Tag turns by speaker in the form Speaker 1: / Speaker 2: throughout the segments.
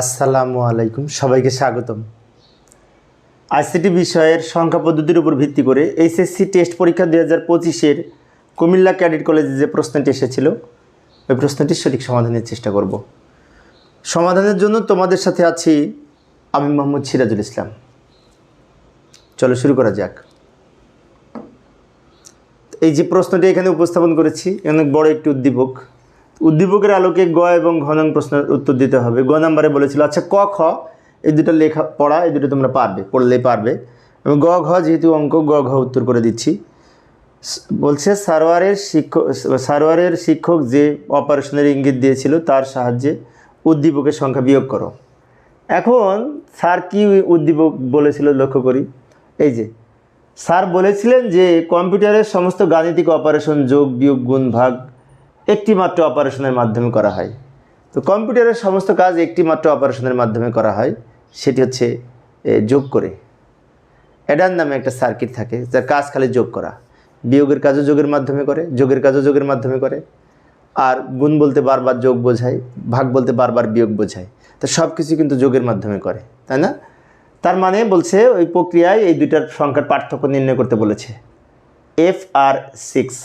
Speaker 1: আসসালামু আলাইকুম সবাইকে স্বাগতম আইসিটি বিষয়ের সংখ্যা পদ্ধতির উপর ভিত্তি করে এইচএসসি টেস্ট পরীক্ষা দু হাজার পঁচিশের কুমিল্লা ক্যাডেট কলেজে যে প্রশ্নটি এসেছিল ওই প্রশ্নটির সঠিক সমাধানের চেষ্টা করব সমাধানের জন্য তোমাদের সাথে আছি আমি মোহাম্মদ সিরাজুল ইসলাম চলো শুরু করা যাক এই যে প্রশ্নটি এখানে উপস্থাপন করেছি অনেক বড় একটি উদ্দীপক উদ্দীপকের আলোকে গ এবং ঘ নং প্রশ্নের উত্তর দিতে হবে গ নাম্বারে বলেছিল আচ্ছা ক খ এই দুটো লেখা পড়া এই দুটো তোমরা পারবে পড়লেই পারবে এবং গ ঘ যেহেতু অঙ্ক গ ঘ উত্তর করে দিচ্ছি বলছে সারোয়ারের শিক্ষক সারোয়ারের শিক্ষক যে অপারেশনের ইঙ্গিত দিয়েছিল তার সাহায্যে উদ্দীপকের সংখ্যা বিয়োগ করো এখন স্যার কি উদ্দীপক বলেছিল লক্ষ্য করি এই যে স্যার বলেছিলেন যে কম্পিউটারের সমস্ত গাণিতিক অপারেশন যোগ বিয়োগ গুণ ভাগ একটিমাত্র অপারেশনের মাধ্যমে করা হয় তো কম্পিউটারের সমস্ত কাজ একটিমাত্র অপারেশনের মাধ্যমে করা হয় সেটি হচ্ছে যোগ করে অ্যাডান নামে একটা সার্কিট থাকে যার কাজ খালি যোগ করা বিয়োগের কাজও যোগের মাধ্যমে করে যোগের কাজও যোগের মাধ্যমে করে আর গুণ বলতে বারবার যোগ বোঝায় ভাগ বলতে বারবার বিয়োগ বোঝায় তা সব কিছু কিন্তু যোগের মাধ্যমে করে তাই না তার মানে বলছে ওই প্রক্রিয়ায় এই দুইটার সংখ্যার পার্থক্য নির্ণয় করতে বলেছে এফ আর সিক্স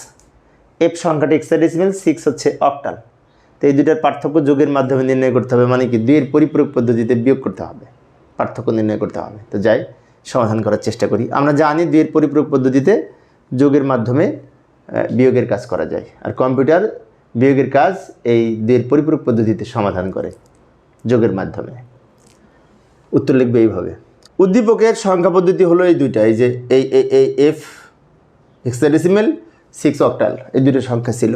Speaker 1: এফ সংখ্যাটি এক্সাডেসিমেল সিক্স হচ্ছে অক্টাল তো এই দুটার পার্থক্য যোগের মাধ্যমে নির্ণয় করতে হবে মানে কি দুইয়ের পরিপূরক পদ্ধতিতে বিয়োগ করতে হবে পার্থক্য নির্ণয় করতে হবে তো যাই সমাধান করার চেষ্টা করি আমরা জানি দুইয়ের পরিপূরক পদ্ধতিতে যোগের মাধ্যমে বিয়োগের কাজ করা যায় আর কম্পিউটার বিয়োগের কাজ এই দুইয়ের পরিপূরক পদ্ধতিতে সমাধান করে যোগের মাধ্যমে উত্তর লিখবে এইভাবে উদ্দীপকের সংখ্যা পদ্ধতি হলো এই দুইটা এই যে এই এই এফ হেক্সাডেসিমেল সিক্স অক্টাল এই দুটো সংখ্যা ছিল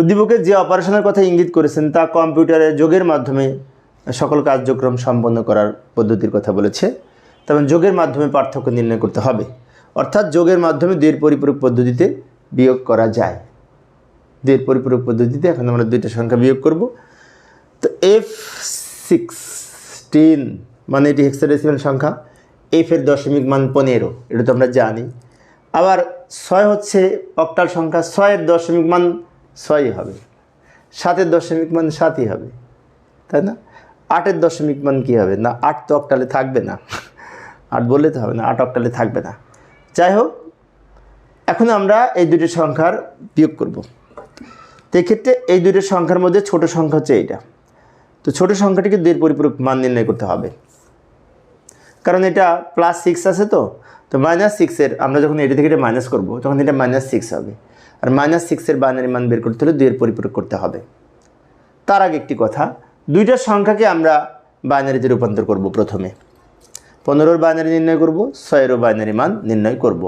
Speaker 1: উদ্দীপকের যে অপারেশনের কথা ইঙ্গিত করেছেন তা কম্পিউটারের যোগের মাধ্যমে সকল কার্যক্রম সম্পন্ন করার পদ্ধতির কথা বলেছে তবে যোগের মাধ্যমে পার্থক্য নির্ণয় করতে হবে অর্থাৎ যোগের মাধ্যমে দুইয়ের পরিপূরক পদ্ধতিতে বিয়োগ করা যায় দুইয়ের পরিপূরক পদ্ধতিতে এখন আমরা দুইটা সংখ্যা বিয়োগ করব তো এফ সিক্সটিন মানে এটি হেক্সাডেসিমাল সংখ্যা এফের দশমিক মান পনেরো এটা তো আমরা জানি আবার ছয় হচ্ছে অক্টাল সংখ্যা ছয়ের দশমিক মান ছয়ই হবে সাতের দশমিক মান সাতই হবে তাই না আটের দশমিক মান কী হবে না আট তো অক্টালে থাকবে না আট বললে তো হবে না আট অক্টালে থাকবে না যাই হোক এখন আমরা এই দুটি সংখ্যার বিয়োগ করব তো এক্ষেত্রে এই দুটি সংখ্যার মধ্যে ছোট সংখ্যা হচ্ছে এইটা তো ছোট সংখ্যাটিকে দুইয়ের পরিপূরক মান নির্ণয় করতে হবে কারণ এটা প্লাস সিক্স আছে তো তো মাইনাস সিক্সের আমরা যখন এটি থেকে এটা মাইনাস করবো তখন এটা মাইনাস সিক্স হবে আর মাইনাস সিক্সের বাইনারি মান বের করতে হলে দুইয়ের পরিপূরক করতে হবে তার আগে একটি কথা দুইটা সংখ্যাকে আমরা বাইনারিতে রূপান্তর করব প্রথমে পনেরোর বাইনারি নির্ণয় করব ছয়েরও বাইনারি মান নির্ণয় করব।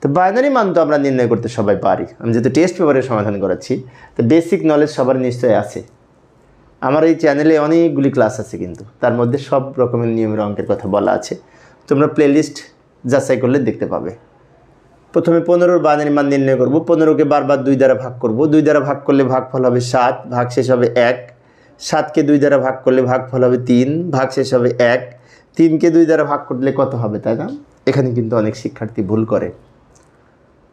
Speaker 1: তো বাইনারি মান তো আমরা নির্ণয় করতে সবাই পারি আমি যেহেতু টেস্ট পেপারে সমাধান করাচ্ছি তো বেসিক নলেজ সবার নিশ্চয়ই আছে আমার এই চ্যানেলে অনেকগুলি ক্লাস আছে কিন্তু তার মধ্যে সব রকমের নিয়মের অঙ্কের কথা বলা আছে তোমরা প্লেলিস্ট যাচাই করলে দেখতে পাবে প্রথমে পনেরোর বানের মান নির্ণয় করবো পনেরোকে বারবার দুই দ্বারা ভাগ করব দুই দ্বারা ভাগ করলে ভাগ ফল হবে সাত ভাগ শেষ হবে এক সাতকে দুই দ্বারা ভাগ করলে ভাগ ফল হবে তিন ভাগ শেষ হবে এক তিনকে দুই দ্বারা ভাগ করলে কত হবে তাই না এখানে কিন্তু অনেক শিক্ষার্থী ভুল করে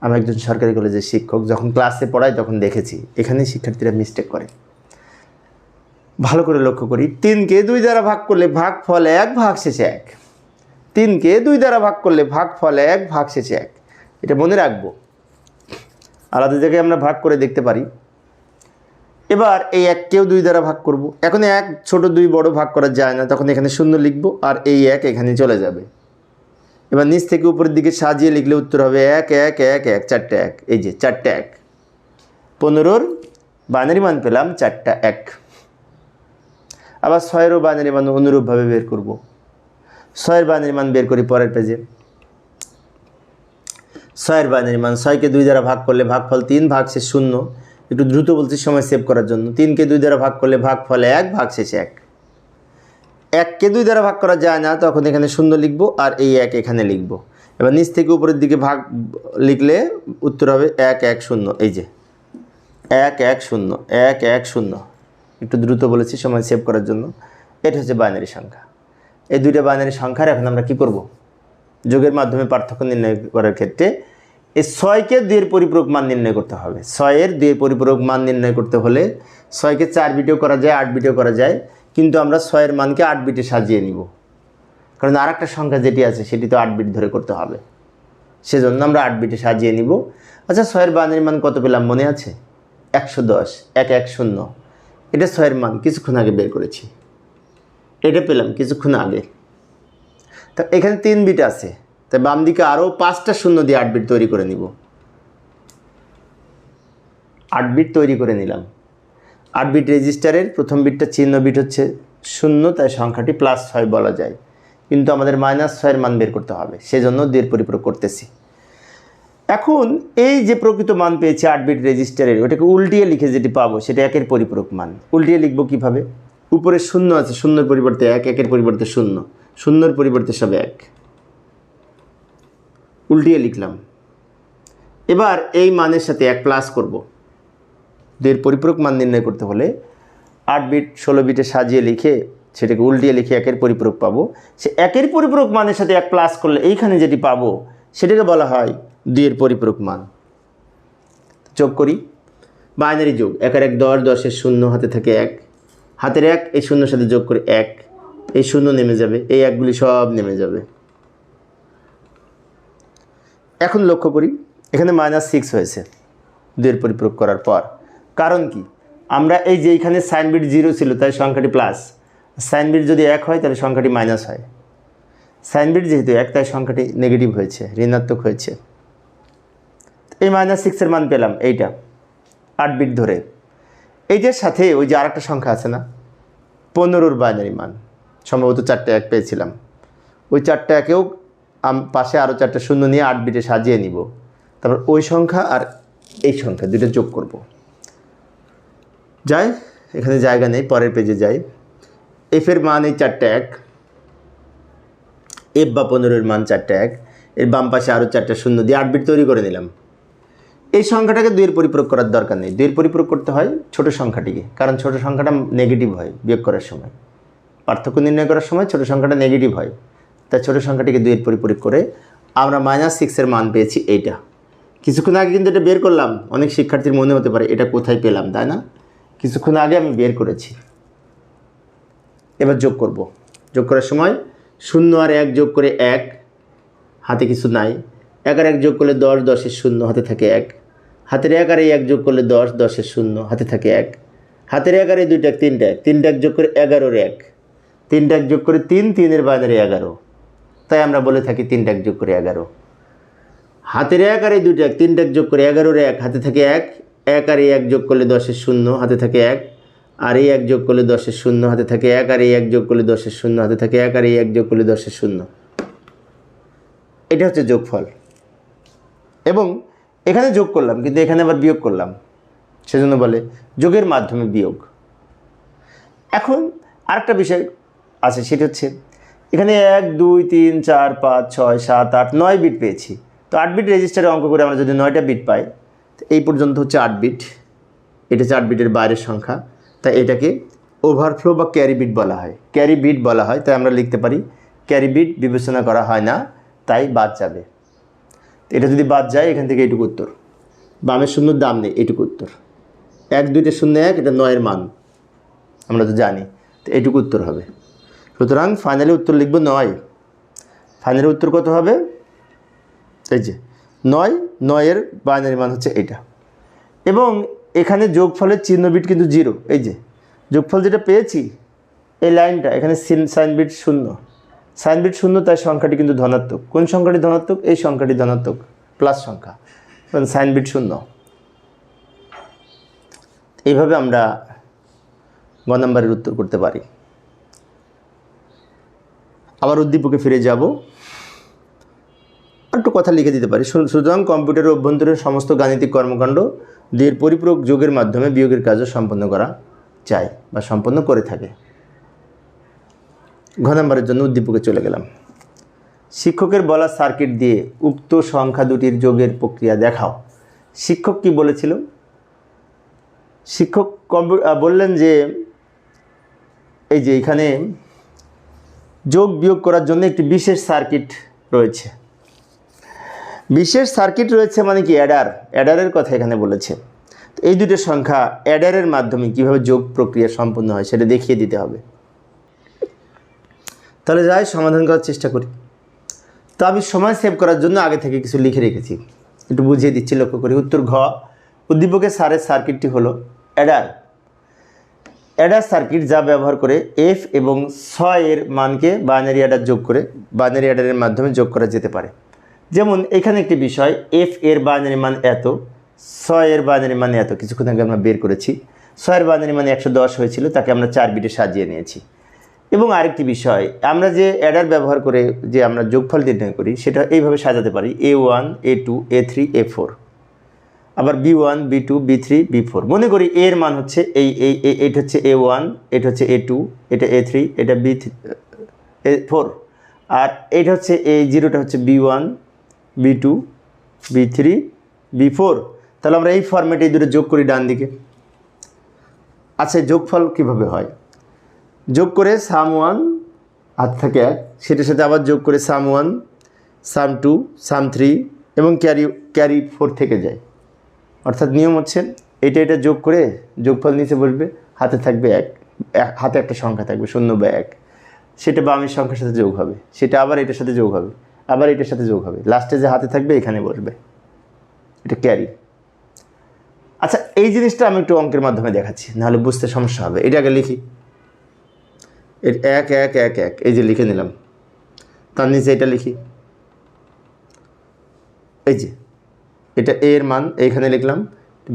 Speaker 1: আমি একজন সরকারি কলেজের শিক্ষক যখন ক্লাসে পড়াই তখন দেখেছি এখানেই শিক্ষার্থীরা মিস্টেক করে ভালো করে লক্ষ্য করি তিনকে দুই দ্বারা ভাগ করলে ভাগ ফল এক ভাগ শেষে এক তিনকে দুই দ্বারা ভাগ করলে ভাগ ফল এক ভাগ শেষে এক এটা মনে রাখবো আলাদা জায়গায় আমরা ভাগ করে দেখতে পারি এবার এই এককেও দুই দ্বারা ভাগ করব। এখন এক ছোট দুই বড় ভাগ করা যায় না তখন এখানে শূন্য লিখব আর এই এক এখানে চলে যাবে এবার নিচ থেকে উপরের দিকে সাজিয়ে লিখলে উত্তর হবে এক এক এক এক চারটে এক এই যে চারটে এক পনেরোর বানারি মান পেলাম চারটা এক আবার ছয়েরও বানারি মান অনুরূপভাবে বের করবো ছয়ের বা নির্মাণ বের করি পরের পেজে ছয়ের বা নির্মাণ ছয়কে দুই দ্বারা ভাগ করলে ভাগফল তিন ভাগ শেষ শূন্য একটু দ্রুত বলছি সময় সেভ করার জন্য তিনকে দুই দ্বারা ভাগ করলে ভাগ ফল এক ভাগ শেষ এক এককে দুই দ্বারা ভাগ করা যায় না তখন এখানে শূন্য লিখব আর এই এক এখানে লিখব এবার নিচ থেকে উপরের দিকে ভাগ লিখলে উত্তর হবে এক এক শূন্য এই যে এক এক শূন্য এক এক শূন্য একটু দ্রুত বলেছি সময় সেভ করার জন্য এটা হচ্ছে বাইনারি সংখ্যা এই দুইটা বাইনারি সংখ্যার এখন আমরা কি করব যোগের মাধ্যমে পার্থক্য নির্ণয় করার ক্ষেত্রে এই ছয়কে দুইয়ের পরিপূরক মান নির্ণয় করতে হবে ছয়ের দুইয়ের পরিপূরক মান নির্ণয় করতে হলে ছয়কে চার বিটেও করা যায় আট বিটেও করা যায় কিন্তু আমরা ছয়ের মানকে আট বিটে সাজিয়ে নিব কারণ আর একটা সংখ্যা যেটি আছে সেটি তো আট বিট ধরে করতে হবে সেজন্য আমরা আট বিটে সাজিয়ে নিব আচ্ছা ছয়ের বাইনারি মান কত পেলাম মনে আছে একশো দশ এক এক শূন্য এটা ছয়ের মান কিছুক্ষণ আগে বের করেছি এটা পেলাম কিছুক্ষণ আগে তা এখানে তিন বিট আছে তাই বাম দিকে আরও পাঁচটা শূন্য দিয়ে আট বিট তৈরি করে নিব আট বিট তৈরি করে নিলাম আট বিট রেজিস্টারের প্রথম বিটটা চিহ্ন বিট হচ্ছে শূন্য তাই সংখ্যাটি প্লাস ছয় বলা যায় কিন্তু আমাদের মাইনাস ছয়ের মান বের করতে হবে সেজন্য দের পরিপূরক করতেছি এখন এই যে প্রকৃত মান পেয়েছে আট বিট রেজিস্টারের ওটাকে উল্টিয়ে লিখে যেটি পাবো সেটা একের পরিপূরক মান উল্টিয়ে লিখবো কিভাবে উপরে শূন্য আছে শূন্যর পরিবর্তে এক একের পরিবর্তে শূন্য শূন্যর পরিবর্তে সব এক উল্টিয়ে লিখলাম এবার এই মানের সাথে এক প্লাস করব দুইয়ের পরিপূরক মান নির্ণয় করতে হলে আট বিট ষোলো বিটে সাজিয়ে লিখে সেটাকে উল্টিয়ে লিখে একের পরিপূরক পাবো সে একের পরিপূরক মানের সাথে এক প্লাস করলে এইখানে যেটি পাবো সেটাকে বলা হয় দুইয়ের পরিপূরক মান যোগ করি বাইনারি যোগ একের এক দশ দশের শূন্য হাতে থাকে এক হাতের এক এই শূন্যর সাথে যোগ করে এক এই শূন্য নেমে যাবে এই একগুলি সব নেমে যাবে এখন লক্ষ্য করি এখানে মাইনাস সিক্স হয়েছে দুয়ের পরিপ্রয়োগ করার পর কারণ কি আমরা এই যে এইখানে সাইন বিট জিরো ছিল তাই সংখ্যাটি প্লাস সাইন বিট যদি এক হয় তাহলে সংখ্যাটি মাইনাস হয় সাইন বিট যেহেতু এক তাই সংখ্যাটি নেগেটিভ হয়েছে ঋণাত্মক হয়েছে এই মাইনাস সিক্সের মান পেলাম এইটা আট বিট ধরে এই যে সাথে ওই যে আরেকটা সংখ্যা আছে না পনেরোর বাইনারি মান সম্ভবত চারটে এক পেয়েছিলাম ওই চারটে একেও পাশে আরও চারটে শূন্য নিয়ে আট বিটে সাজিয়ে নিব তারপর ওই সংখ্যা আর এই সংখ্যা দুটো যোগ করব যাই এখানে জায়গা নেই পরের পেজে যাই এফের মান এই চারটে এক এফ বা পনেরোর মান চারটে এক এর বাম পাশে আরও চারটে শূন্য দিয়ে আট বিট তৈরি করে নিলাম এই সংখ্যাটাকে দুইয়ের পরিপূরক করার দরকার নেই দুইয়ের পরিপূরক করতে হয় ছোট সংখ্যাটিকে কারণ ছোট সংখ্যাটা নেগেটিভ হয় বিয়োগ করার সময় পার্থক্য নির্ণয় করার সময় ছোট সংখ্যাটা নেগেটিভ হয় তাই ছোট সংখ্যাটিকে দুইয়ের পরিপূরক করে আমরা মাইনাস সিক্সের মান পেয়েছি এইটা কিছুক্ষণ আগে কিন্তু এটা বের করলাম অনেক শিক্ষার্থীর মনে হতে পারে এটা কোথায় পেলাম তাই না কিছুক্ষণ আগে আমি বের করেছি এবার যোগ করব যোগ করার সময় শূন্য আর এক যোগ করে এক হাতে কিছু নাই এক আর এক যোগ করলে দশ দশের শূন্য হাতে থাকে এক হাতের এক আর এক যোগ করলে দশ দশের শূন্য হাতে থাকে এক হাতের এক আর এই দুইটা তিনটা তিনটা এক যোগ করে এগারোর এক তিনটা এক যোগ করে তিন তিনের বাজারে এগারো তাই আমরা বলে থাকি তিনটা এক যোগ করে এগারো হাতের এক আর এই দুইটা এক তিনটা এক যোগ করে এগারোর এক হাতে থাকে এক এক আর এক যোগ করলে দশের শূন্য হাতে থাকে এক আর এই এক যোগ করলে দশের শূন্য হাতে থাকে এক আর এই এক যোগ করলে দশের শূন্য হাতে থাকে এক আর এই এক যোগ করলে দশের শূন্য এটা হচ্ছে যোগফল এবং এখানে যোগ করলাম কিন্তু এখানে আবার বিয়োগ করলাম সেজন্য বলে যোগের মাধ্যমে বিয়োগ এখন আরেকটা বিষয় আছে সেটা হচ্ছে এখানে এক দুই তিন চার পাঁচ ছয় সাত আট নয় বিট পেয়েছি তো আট বিট রেজিস্টারে অঙ্ক করে আমরা যদি নয়টা বিট পাই এই পর্যন্ত হচ্ছে আট বিট এটা হচ্ছে বিটের বাইরের সংখ্যা তাই এটাকে ওভারফ্লো বা ক্যারি বিট বলা হয় ক্যারি বিট বলা হয় তাই আমরা লিখতে পারি ক্যারি বিট বিবেচনা করা হয় না তাই বাদ যাবে এটা যদি বাদ যায় এখান থেকে এটুকু উত্তর বামের শূন্যর দাম নেই এটুকু উত্তর এক দুইটা শূন্য এক এটা নয়ের মান আমরা তো জানি তো এটুকু উত্তর হবে সুতরাং ফাইনালি উত্তর লিখব নয় ফাইনালি উত্তর কত হবে এই যে নয় নয়ের বাইনারি মান হচ্ছে এটা এবং এখানে যোগফলের চিহ্ন বিট কিন্তু জিরো এই যে যোগফল যেটা পেয়েছি এই লাইনটা এখানে সাইন বিট শূন্য সাইন বিট শূন্য তাই সংখ্যাটি কিন্তু ধনাত্মক কোন সংখ্যাটি ধনাত্মক এই সংখ্যাটি ধনাত্মক প্লাস সংখ্যা সাইন বিট শূন্য এইভাবে আমরা গ নম্বরের উত্তর করতে পারি আবার উদ্দীপকে ফিরে যাব একটু কথা লিখে দিতে পারি সুতরাং কম্পিউটারের অভ্যন্তরীণ সমস্ত গাণিতিক কর্মকাণ্ড দিয়ে পরিপূরক যোগের মাধ্যমে বিয়োগের কাজও সম্পন্ন করা যায় বা সম্পন্ন করে থাকে ঘনাম্বারের জন্য উদ্দীপকে চলে গেলাম শিক্ষকের বলা সার্কিট দিয়ে উক্ত সংখ্যা দুটির যোগের প্রক্রিয়া দেখাও শিক্ষক কি বলেছিল শিক্ষক বললেন যে এই যে এখানে যোগ বিয়োগ করার জন্য একটি বিশেষ সার্কিট রয়েছে বিশেষ সার্কিট রয়েছে মানে কি অ্যাডার অ্যাডারের কথা এখানে বলেছে এই দুটো সংখ্যা অ্যাডারের মাধ্যমে কিভাবে যোগ প্রক্রিয়া সম্পন্ন হয় সেটা দেখিয়ে দিতে হবে তাহলে যাই সমাধান করার চেষ্টা করি তো আমি সময় সেভ করার জন্য আগে থেকে কিছু লিখে রেখেছি একটু বুঝিয়ে দিচ্ছি লক্ষ্য করি উত্তর ঘ উদ্দীপকের সারের সার্কিটটি হল অ্যাডার অ্যাডার সার্কিট যা ব্যবহার করে এফ এবং এর মানকে বাইনারি অ্যাডার যোগ করে বাইনারি অ্যাডারের মাধ্যমে যোগ করা যেতে পারে যেমন এখানে একটি বিষয় এফ এর বাইনারি মান এত স এর বাইনারি মান এত কিছুক্ষণ আগে আমরা বের করেছি এর বাইনারি মান একশো দশ হয়েছিল তাকে আমরা চার বিটে সাজিয়ে নিয়েছি এবং আরেকটি বিষয় আমরা যে অ্যাডার ব্যবহার করে যে আমরা যোগফল নির্ণয় করি সেটা এইভাবে সাজাতে পারি A one A two A three A four আবার B one B two B three B four মনে করি এর মান হচ্ছে এই এই এটা হচ্ছে এ ওয়ান এটা হচ্ছে এ টু এটা এ থ্রি এটা বি থ্রি এ ফোর আর এটা হচ্ছে এ জিরোটা হচ্ছে B one B two B three B four তাহলে আমরা এই ফর্ম্যাটে এই দুটো যোগ করি ডান দিকে আচ্ছা যোগফল কীভাবে হয় যোগ করে সাম ওয়ান হাত থাকে এক সেটার সাথে আবার যোগ করে sum one sum two sum three এবং ক্যারি ক্যারি ফোর থেকে যায় অর্থাৎ নিয়ম হচ্ছে এটা এটা যোগ করে যোগফল নিচে বসবে হাতে থাকবে এক হাতে একটা সংখ্যা থাকবে শূন্য বা এক সেটা বামের সংখ্যার সাথে যোগ হবে সেটা আবার এটার সাথে যোগ হবে আবার এটার সাথে যোগ হবে লাস্টে যে হাতে থাকবে এখানে বসবে এটা ক্যারি আচ্ছা এই জিনিসটা আমি একটু অঙ্কের মাধ্যমে দেখাচ্ছি নাহলে বুঝতে সমস্যা হবে এটা আগে লিখি এর এক এক এক এক এই যে লিখে নিলাম তার নিচে এটা লিখি এই যে এটা এ এর মান এইখানে লিখলাম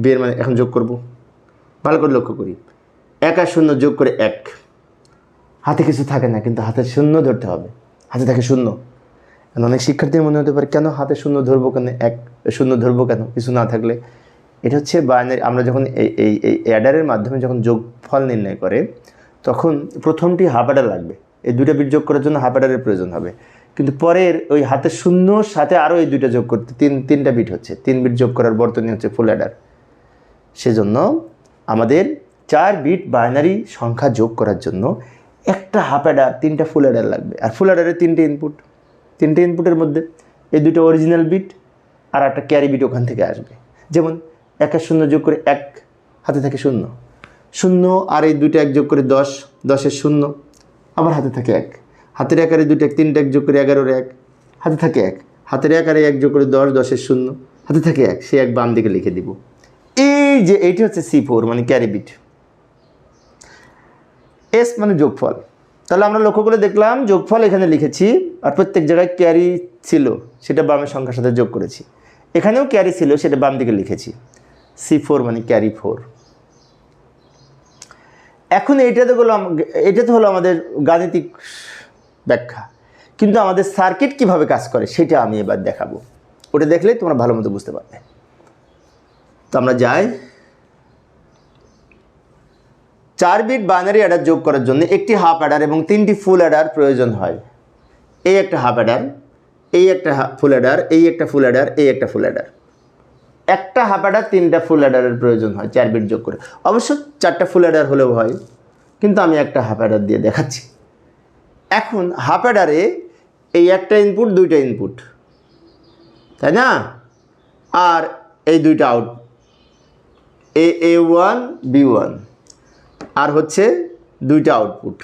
Speaker 1: বি এর মান এখন যোগ করব ভালো করে লক্ষ্য করি এক আর শূন্য যোগ করে এক হাতে কিছু থাকে না কিন্তু হাতে শূন্য ধরতে হবে হাতে থাকে শূন্য অনেক শিক্ষার্থী মনে হতে পারে কেন হাতে শূন্য ধরবো কেন এক শূন্য ধরবো কেন কিছু না থাকলে এটা হচ্ছে বাইনারি আমরা যখন এই এই অ্যাডারের মাধ্যমে যখন যোগফল নির্ণয় করে তখন প্রথমটি হাফ অ্যাডার লাগবে এই দুইটা বিট যোগ করার জন্য হাফ অ্যাডারের প্রয়োজন হবে কিন্তু পরের ওই হাতের শূন্যর সাথে আরও এই দুইটা যোগ করতে তিন তিনটা বিট হচ্ছে তিন বিট যোগ করার বর্তনী হচ্ছে ফুল অ্যাডার সেজন্য আমাদের চার বিট বাইনারি সংখ্যা যোগ করার জন্য একটা হাফ অ্যাডার তিনটা ফুল অ্যাডার লাগবে আর ফুল অ্যাডারে তিনটে ইনপুট তিনটে ইনপুটের মধ্যে এই দুটো অরিজিনাল বিট আর একটা ক্যারি বিট ওখান থেকে আসবে যেমন একের শূন্য যোগ করে এক হাতে থাকে শূন্য শূন্য আর এই দুটো এক যোগ করে দশ দশের শূন্য আবার হাতে থাকে এক হাতের একারে দুটো এক তিনটে এক যোগ করে এগারোর এক হাতে থাকে এক হাতের একারে এক যোগ করে দশ দশের শূন্য হাতে থাকে এক সে এক বাম দিকে লিখে দিব এই যে এইটি হচ্ছে সি ফোর মানে ক্যারিবিট এস মানে যোগফল তাহলে আমরা লক্ষ্য করে দেখলাম যোগফল এখানে লিখেছি আর প্রত্যেক জায়গায় ক্যারি ছিল সেটা বামের সংখ্যার সাথে যোগ করেছি এখানেও ক্যারি ছিল সেটা বাম দিকে লিখেছি সি ফোর মানে ক্যারি ফোর এখন এটা তো হলো তো হলো আমাদের গাণিতিক ব্যাখ্যা কিন্তু আমাদের সার্কিট কিভাবে কাজ করে সেটা আমি এবার দেখাবো ওটা দেখলে তোমরা ভালো মতো বুঝতে পারবে তো আমরা যাই চার বিট বাইনারি অ্যাডার যোগ করার জন্য একটি হাফ অ্যাডার এবং তিনটি ফুল অ্যাডার প্রয়োজন হয় এই একটা হাফ অ্যাডার এই একটা ফুল অ্যাডার এই একটা ফুল অ্যাডার এই একটা ফুল অ্যাডার একটা হাফ অ্যাডার তিনটা ফুল অ্যাডারের প্রয়োজন হয় চার বিট যোগ করে অবশ্য চারটা ফুল অ্যাডার হলেও হয় কিন্তু আমি একটা হাফ অ্যাডার দিয়ে দেখাচ্ছি এখন হাফ অ্যাডারে এই একটা ইনপুট দুইটা ইনপুট তাই না আর এই দুইটা out A A one B one আর হচ্ছে দুইটা আউটপুট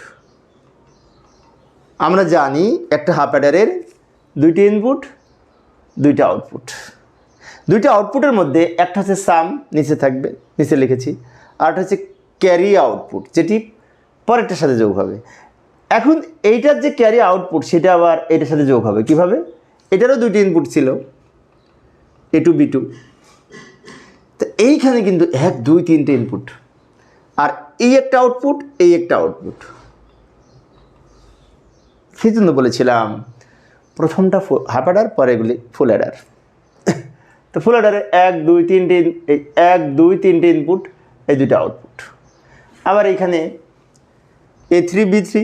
Speaker 1: আমরা জানি একটা হাফ অ্যাডারের দুইটি ইনপুট দুইটা আউটপুট দুইটি আউটপুটের মধ্যে একটা হচ্ছে সাম নিচে থাকবে নিচে লিখেছি একটা হচ্ছে ক্যারি আউটপুট যেটি পরেরটার সাথে যোগ হবে এখন এইটার যে ক্যারি আউটপুট সেটা আবার এটার সাথে যোগ হবে কিভাবে এটারও দুইটি ইনপুট ছিল এ টু বি টু তো এইখানে কিন্তু এক দুই তিনটে ইনপুট আর এই একটা আউটপুট এই একটা আউটপুট সেই জন্য বলেছিলাম প্রথমটা হাফ অ্যাডার পরে এগুলি ফুল অ্যাডার তো ফুল অর্ডারে এক দুই তিনটে এই এক দুই তিনটে ইনপুট এই দুটো আউটপুট আবার এখানে এ থ্রি বি থ্রি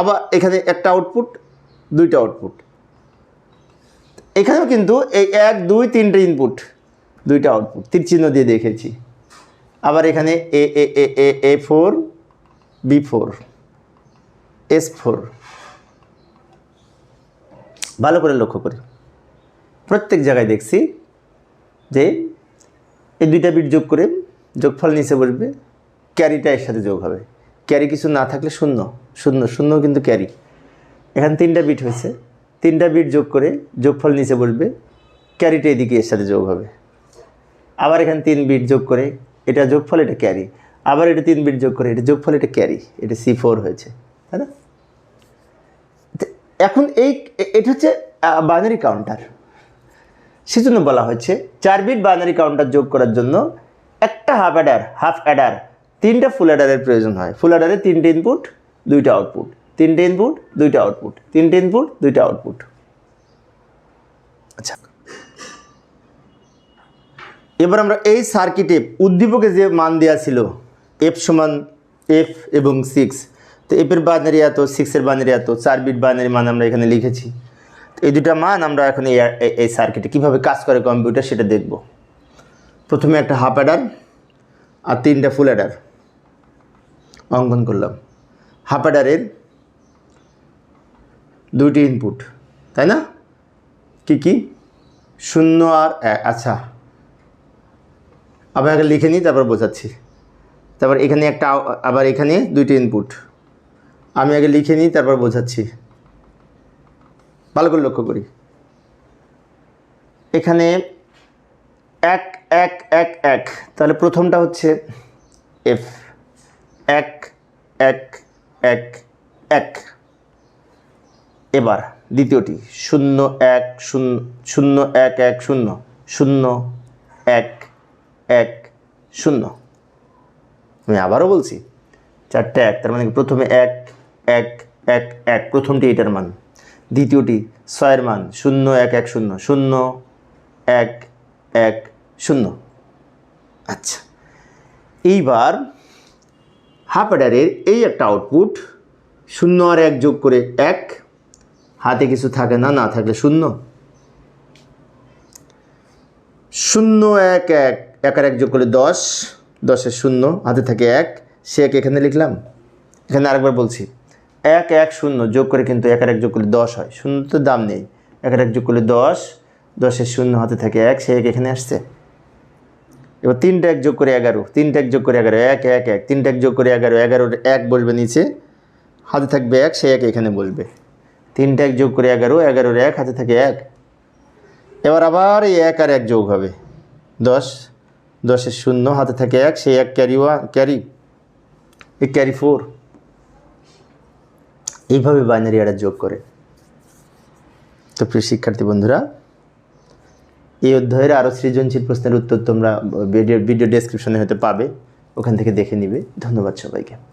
Speaker 1: আবার এখানে একটা আউটপুট দুইটা আউটপুট এখানেও কিন্তু এই এক দুই তিনটে ইনপুট দুইটা আউটপুট তীরচিহ্ন দিয়ে দেখেছি আবার এখানে A A A A four B four S four ভালো করে লক্ষ্য করি প্রত্যেক জায়গায় দেখছি যে এই দুইটা বিট যোগ করে যোগফল নিচে বসবে ক্যারিটা এর সাথে যোগ হবে ক্যারি কিছু না থাকলে শূন্য শূন্য শূন্য কিন্তু ক্যারি এখানে তিনটা বিট হয়েছে তিনটা বিট যোগ করে যোগফল নিচে বসবে ক্যারিটা এদিকে এর সাথে যোগ হবে আবার এখানে তিন বিট যোগ করে এটা যোগফল এটা ক্যারি আবার এটা তিন বিট যোগ করে এটা যোগফল এটা ক্যারি এটা সি ফোর হয়েছে তাই না এখন এই এটা হচ্ছে বাইনারি কাউন্টার সেজন্য বলা হয়েছে চার বিট বাইনারি কাউন্টার যোগ করার জন্য একটা হাফ অ্যাডার হাফ অ্যাডার তিনটা ফুল অ্যাডারের প্রয়োজন হয় ফুল অ্যাডারে তিনটে ইনপুট দুইটা আউটপুট তিনটে ইনপুট দুইটা আউটপুট তিনটে ইনপুট দুইটা আউটপুট আচ্ছা এবার আমরা এই সার্কিটে উদ্দীপকে যে মান দেওয়া ছিল এফ সমান এফ এবং সিক্স তো এপের বাইনারি এত সিক্সের বাইনারি এত চার বিট বাইনারি মান আমরা এখানে লিখেছি তো এই দুটা মান আমরা এখন এই এই সার্কিটে কীভাবে কাজ করে কম্পিউটার সেটা দেখব প্রথমে একটা হাফ অ্যাডার আর তিনটা ফুল অ্যাডার অঙ্কন করলাম হাফ অ্যাডারের দুইটি ইনপুট তাই না কি কি শূন্য আর আচ্ছা আবার লিখে নিই তারপর বোঝাচ্ছি তারপর এখানে একটা আবার এখানে দুইটি ইনপুট আমি আগে লিখে নিই তারপর বোঝাচ্ছি ভালো করে লক্ষ্য করি এখানে এক এক এক এক তাহলে প্রথমটা হচ্ছে এফ এক এক এক এক এবার দ্বিতীয়টি শূন্য এক শূন্য শূন্য এক এক শূন্য শূন্য এক এক শূন্য আমি আবারও বলছি চারটে এক তার মানে প্রথমে এক এক এক এক প্রথমটি এটার মান দ্বিতীয়টি ছয়ের মান শূন্য এক এক শূন্য শূন্য এক এক শূন্য আচ্ছা এইবার হাফ অ্যাডারের এই একটা আউটপুট শূন্য আর এক যোগ করে এক হাতে কিছু থাকে না না থাকলে শূন্য শূন্য এক এক এক আর এক যোগ করে দশ দশের শূন্য হাতে থাকে এক সে এক এখানে লিখলাম এখানে আরেকবার বলছি এক এক শূন্য যোগ করে কিন্তু এক এক যোগ করলে দশ হয় শূন্য তো দাম নেই এক এক যোগ করলে দশ দশের শূন্য হাতে থাকে এক সে এক এখানে আসছে এবার তিনটা এক যোগ করে এগারো তিনটা এক যোগ করে এগারো এক এক এক তিনটা এক যোগ করে এগারো এগারোর এক বলবে নিচে হাতে থাকবে এক সে এক এখানে বলবে তিনটা এক যোগ করে এগারো এগারোর এক হাতে থাকে এক এবার আবার এই এক আর এক যোগ হবে দশ দশের শূন্য হাতে থাকে এক সেই এক carry one carry A carry four এইভাবে বাইনারি অ্যাডার যোগ করে তো প্রিয় শিক্ষার্থী বন্ধুরা এই অধ্যায়ের আরও সৃজনশীল প্রশ্নের উত্তর তোমরা ভিডিও ভিডিও ডেসক্রিপশনে হয়তো পাবে ওখান থেকে দেখে নিবে ধন্যবাদ সবাইকে